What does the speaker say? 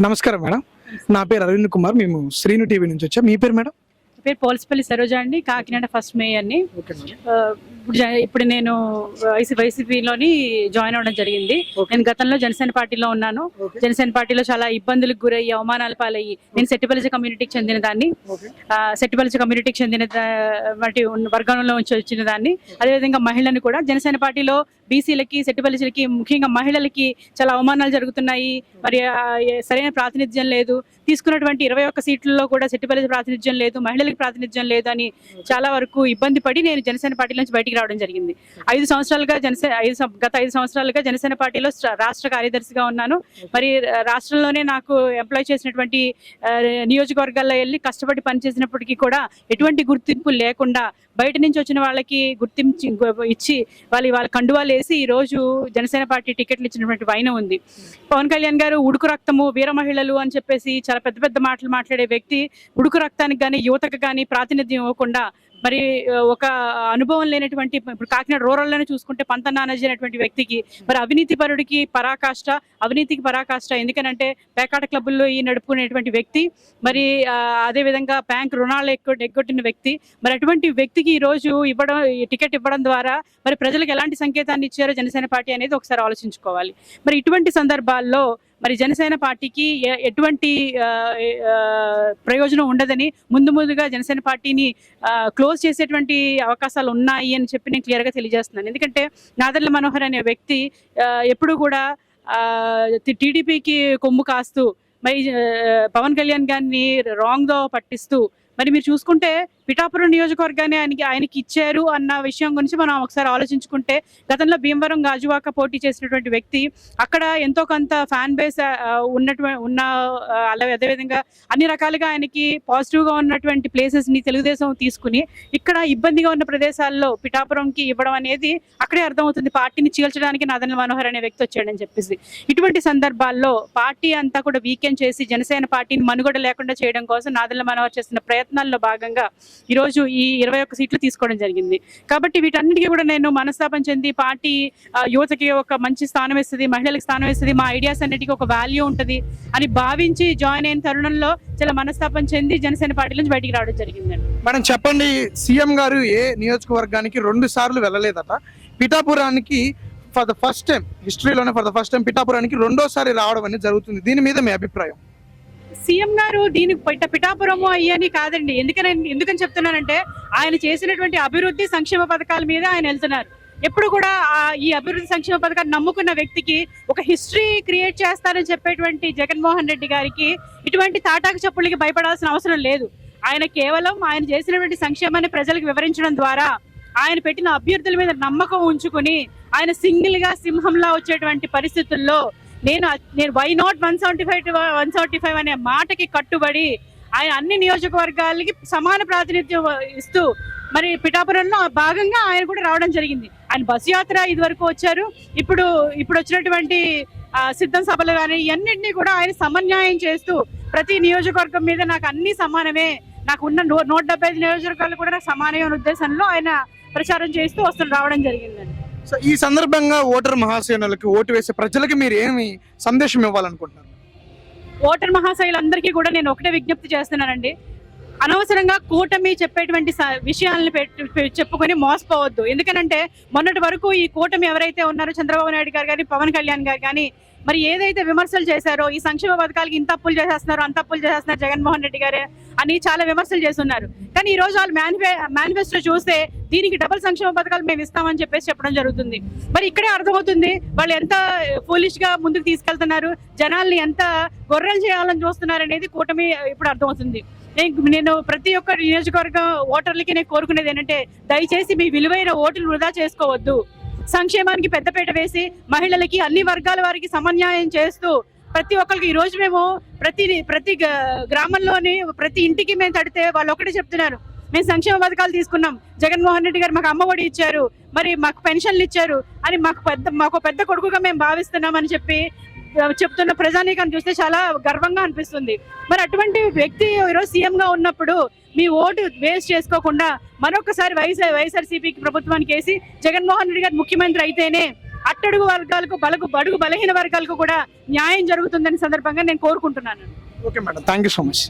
నమస్కారం మేడం. నా పేరు అరవింద్ కుమార్. మేము శ్రీను టీవీ నుంచి వచ్చాం. మీ పేరు మేడం? పేరు పోల్సిపల్లి సరోజ అండి. కాకినాడ ఫస్ట్ మేయర్ని. ఇప్పుడు ఇప్పుడు నేను వైసీ వైసీపీలోని జాయిన్ అవ్వడం జరిగింది. నేను గతంలో జనసేన పార్టీలో ఉన్నాను. జనసేన పార్టీలో చాలా ఇబ్బందులకు గురయ్యి అవమానాల పాలయ్యి నేను సెట్టిపల్లి కమ్యూనిటీకి చెందిన దాన్ని. సెట్టిపల్లి కమ్యూనిటీకి చెందిన వాటి వర్గంలో నుంచి వచ్చిన దాన్ని. అదేవిధంగా మహిళలను కూడా జనసేన పార్టీలో బీసీలకి సెట్టిపల్లిలకి ముఖ్యంగా మహిళలకి చాలా అవమానాలు జరుగుతున్నాయి. మరి సరైన ప్రాతినిధ్యం లేదు. తీసుకున్నటువంటి ఇరవై ఒక్క సీట్లలో కూడా సెట్టిపల్లి ప్రాతినిధ్యం లేదు మహిళలకు ప్రాతినిధ్యం లేదు అని చాలా వరకు ఇబ్బంది పడి నేను జనసేన పార్టీ నుంచి బయటికి రావడం జరిగింది. ఐదు సంవత్సరాలుగా జనసేన ఐదు గత ఐదు సంవత్సరాలుగా జనసేన పార్టీలో రాష్ట్ర కార్యదర్శిగా ఉన్నాను. మరి రాష్ట్రంలోనే నాకు ఎంప్లాయ్ చేసినటువంటి నియోజకవర్గాల్లో వెళ్ళి కష్టపడి పనిచేసినప్పటికీ కూడా ఎటువంటి గుర్తింపు లేకుండా బయట నుంచి వచ్చిన వాళ్ళకి గుర్తించి ఇచ్చి వాళ్ళు వాళ్ళ కండువాలు వేసి ఈరోజు రోజు జనసేన పార్టీ టికెట్లు ఇచ్చినటువంటి వైన ఉంది. పవన్ కళ్యాణ్ గారు ఉడుకు రక్తము వీర మహిళలు అని చెప్పేసి చాలా పెద్ద పెద్ద మాటలు మాట్లాడే వ్యక్తి. ఉడుకు రక్తానికి కానీ యువతకు కానీ ప్రాతినిధ్యం ఇవ్వకుండా మరి ఒక అనుభవం లేనటువంటి ఇప్పుడు కాకినాడ రూరల్లోనే చూసుకుంటే పంత నానాజీ అనేటువంటి వ్యక్తికి మరి అవినీతి పరుడికి పరాకాష్ట అవినీతికి పరాకాష్ట ఎందుకనంటే పేకాట క్లబ్బుల్లో ఈ నడుపుకునేటువంటి వ్యక్తి మరి అదేవిధంగా అదే విధంగా బ్యాంక్ రుణాలు ఎక్కు ఎగ్గొట్టిన వ్యక్తి మరి అటువంటి వ్యక్తికి ఈ రోజు ఇవ్వడం ఈ టికెట్ ఇవ్వడం ద్వారా మరి ప్రజలకు ఎలాంటి సంకేతాన్ని ఇచ్చారో జనసేన పార్టీ అనేది ఒకసారి ఆలోచించుకోవాలి. మరి ఇటువంటి సందర్భాల్లో మరి జనసేన పార్టీకి ఎటువంటి ప్రయోజనం ఉండదని ముందు ముందుగా జనసేన పార్టీని క్లోజ్ చేసేటువంటి అవకాశాలు ఉన్నాయి అని చెప్పి నేను క్లియర్గా తెలియజేస్తున్నాను. ఎందుకంటే నాదర్ల మనోహర్ అనే వ్యక్తి ఎప్పుడు కూడా టీడీపీకి కొమ్ము కాస్తూ మరి పవన్ కళ్యాణ్ గారిని రాంగ్ దో పట్టిస్తూ మరి మీరు చూసుకుంటే పిఠాపురం నియోజకవర్గాన్ని ఆయనకి ఆయనకి ఇచ్చారు అన్న విషయం గురించి మనం ఒకసారి ఆలోచించుకుంటే గతంలో భీమవరం గాజువాక పోటీ చేసినటువంటి వ్యక్తి అక్కడ ఎంతో కొంత ఫ్యాన్ బేస్ ఉన్నటువంటి ఉన్న అలా అలాగే అదేవిధంగా అన్ని రకాలుగా ఆయనకి పాజిటివ్గా ఉన్నటువంటి ప్లేసెస్ని తెలుగుదేశం తీసుకుని ఇక్కడ ఇబ్బందిగా ఉన్న ప్రదేశాల్లో పిఠాపురంకి ఇవ్వడం అనేది అక్కడే అర్థమవుతుంది. పార్టీని చీల్చడానికి నాదన మనోహర్ అనే వ్యక్తి వచ్చాడని చెప్పేసి. ఇటువంటి సందర్భాల్లో పార్టీ అంతా కూడా వీకెండ్ చేసి జనసేన పార్టీని మనుగడ లేకుండా చేయడం కోసం నాదల మనోహర్ చేస్తున్న ప్రయత్నాల్లో భాగంగా ఈరోజు ఈ ఇరవై ఒక్క సీట్లు తీసుకోవడం జరిగింది. కాబట్టి వీటన్నిటికీ కూడా నేను మనస్తాపం చెంది పార్టీ ఆ, యువతకి ఒక మంచి స్థానం ఇస్తుంది మహిళలకు స్థానం ఇస్తుంది మా ఐడియాస్ అన్నిటికీ ఒక వాల్యూ ఉంటుంది అని భావించి జాయిన్ అయిన తరుణంలో చాలా మనస్తాపం చెంది జనసేన పార్టీ నుంచి బయటికి రావడం జరిగిందండి మేడం చెప్పండి సీఎం గారు ఏ నియోజకవర్గానికి రెండు సార్లు వెళ్ళలేదట. పిఠాపురానికి ఫర్ ద ఫస్ట్ టైం హిస్టరీలోనే ఫర్ ద ఫస్ట్ టైం పిఠాపురానికి రెండోసారి రావడం అనేది జరుగుతుంది. దీని మీద మీ అభిప్రాయం? సీఎం గారు దీనికి పిట్ట పిఠాపురము అయ్యని కాదండి. ఎందుకని ఎందుకని చెప్తున్నానంటే ఆయన చేసినటువంటి అభివృద్ధి సంక్షేమ పథకాల మీద ఆయన వెళ్తున్నారు. ఎప్పుడు కూడా ఈ అభివృద్ధి సంక్షేమ పథకాన్ని నమ్ముకున్న వ్యక్తికి ఒక హిస్టరీ క్రియేట్ చేస్తారని చెప్పేటువంటి జగన్మోహన్ రెడ్డి గారికి ఇటువంటి తాటాకు చెప్పులకి భయపడాల్సిన అవసరం లేదు. ఆయన కేవలం ఆయన చేసినటువంటి సంక్షేమాన్ని ప్రజలకు వివరించడం ద్వారా ఆయన పెట్టిన అభ్యర్థుల మీద నమ్మకం ఉంచుకుని ఆయన సింగిల్గా సింహంలా వచ్చేటువంటి పరిస్థితుల్లో నేను నేను why not one seventy five one seventy five అనే మాటకి కట్టుబడి ఆయన అన్ని నియోజకవర్గాలకి సమాన ప్రాతినిధ్యం ఇస్తూ మరి పిఠాపురంలో భాగంగా ఆయన కూడా రావడం జరిగింది. ఆయన బస్సు యాత్ర ఇది వరకు వచ్చారు. ఇప్పుడు ఇప్పుడు వచ్చినటువంటి సిద్ధం సభలు కానీ ఇవన్నింటినీ కూడా ఆయన సమన్యాయం చేస్తూ ప్రతి నియోజకవర్గం మీద నాకు అన్ని సమానమే నాకు ఉన్న నూ నూట డెబ్బై ఐదు నియోజకవర్గాలు కూడా నాకు సమానమే ఉద్దేశంలో ఆయన ప్రచారం చేస్తూ వస్తున్న రావడం జరిగిందండి. సో ఈ సందర్భంగా ఓటర్ మహాశయులకు ఓటు వేసే ప్రజలకు మీరు ఏమి సందేశం ఇవ్వాలనుకుంటున్నారు? ఓటర్ మహాశయులందరికీ కూడా నేను ఒకటే విజ్ఞప్తి చేస్తున్నానండి. అనవసరంగా కూటమి చెప్పేటువంటి విషయాలను పెట్టి- చెప్పుకొని మోసపోవద్దు. ఎందుకనంటే మొన్నటి వరకు ఈ కూటమి ఎవరైతే ఉన్నారో చంద్రబాబు నాయుడు గారు కానీ పవన్ కళ్యాణ్ గారు కానీ మరి ఏదైతే విమర్శలు చేశారో ఈ సంక్షేమ పథకాలకి ఇంత అప్పులు చేసేస్తున్నారు అంత అప్పులు చేసేస్తున్నారు జగన్మోహన్ రెడ్డి గారే అని చాలా విమర్శలు చేస్తున్నారు. కానీ ఈ రోజు వాళ్ళు మేనిఫే మేనిఫెస్టో చూస్తే దీనికి డబుల్ సంక్షేమ పథకాలు మేము ఇస్తామని చెప్పేసి చెప్పడం జరుగుతుంది. మరి ఇక్కడే అర్థమవుతుంది వాళ్ళు ఎంత ఫూలిష్గా ముందుకు తీసుకెళ్తున్నారు జనాల్ని ఎంత గొర్రెలు చేయాలని చూస్తున్నారు అనేది కూటమి ఇప్పుడు అర్థమవుతుంది. నేను- ప్రతి ఒక్క నియోజకవర్గం ఓటర్లకి నేను కోరుకునేది ఏంటంటే దయచేసి మీ విలువైన ఓటులు వృధా చేసుకోవద్దు. సంక్షేమానికి పెద్దపీట వేసి మహిళలకి అన్ని వర్గాల వారికి సమన్యాయం చేస్తూ ప్రతి ఒక్కరికి ఈ రోజు మేము ప్రతి ప్రతి గ- గ్రామంలోని ప్రతి ఇంటికి మేము తడితే వాళ్ళు ఒకటి చెప్తున్నారు. మేము సంక్షేమ పథకాలు తీసుకున్నాం. జగన్మోహన్ రెడ్డి గారు మాకు అమ్మఒడి ఇచ్చారు. మరి మాకు పెన్షన్లు ఇచ్చారు. అని మాకు పెద్ద మాకు పెద్ద కొడుకుగా మేము భావిస్తున్నామని చెప్పి చెప్తున్న ప్రజానీకాన్ని చూస్తే చాలా గర్వంగా అనిపిస్తుంది. మరి అటువంటి వ్యక్తి ఈరోజు సీఎంగా ఉన్నప్పుడు మీ ఓటు వేస్ట్ చేసుకోకుండా మరొకసారి వైఎస్ఆర్ వైఎస్ఆర్సీపీకి ప్రభుత్వానికి వేసి జగన్మోహన్ రెడ్డి గారు ముఖ్యమంత్రి అయితేనే అట్టడుగు వర్గాలకు బలకు బడుగు బలహీన వర్గాలకు కూడా న్యాయం జరుగుతుందని సందర్భంగా నేను కోరుకుంటున్నాను. Okay madam. Thank you so much.